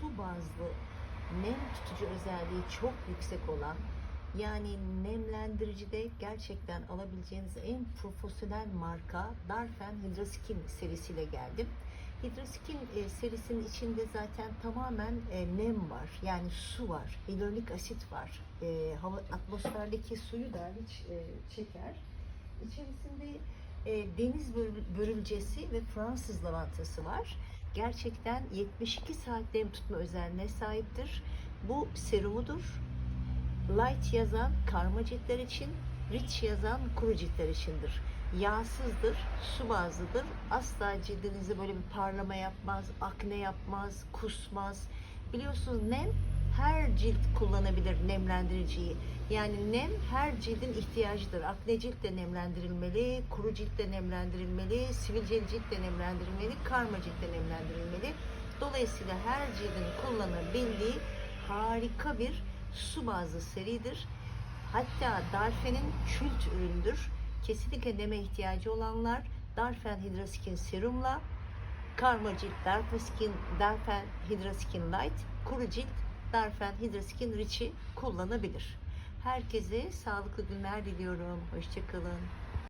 su bazlı nem tutucu özelliği çok yüksek olan yani nemlendiricide gerçekten alabileceğiniz en profesyonel marka Darfen Hydraskin serisiyle geldim. Hydraskin e, serisinin içinde zaten tamamen e, nem var. Yani su var. Hidrolik asit var. E, hava atmosferdeki suyu da hiç e, çeker. İçerisinde deniz börü- börülcesi ve Fransız lavantası var. Gerçekten 72 saat nem tutma özelliğine sahiptir. Bu serumudur. Light yazan karma ciltler için, Rich yazan kuru ciltler içindir. Yağsızdır, su bazlıdır. Asla cildinizi böyle bir parlama yapmaz, akne yapmaz, kusmaz. Biliyorsunuz nem her cilt kullanabilir nemlendiriciyi. Yani nem her cildin ihtiyacıdır. Akne cilt de nemlendirilmeli, kuru cilt de nemlendirilmeli, sivilceli cilt de nemlendirilmeli, karma cilt de nemlendirilmeli. Dolayısıyla her cildin kullanabildiği harika bir su bazlı seridir. Hatta Darfen'in kült üründür. Kesinlikle neme ihtiyacı olanlar Darfen Hydraskin serumla karma cilt Darfaskin, Darfen Hydraskin Light, kuru cilt Darfen Hydraskin Rich'i kullanabilir. Herkese sağlıklı günler diliyorum. Hoşçakalın.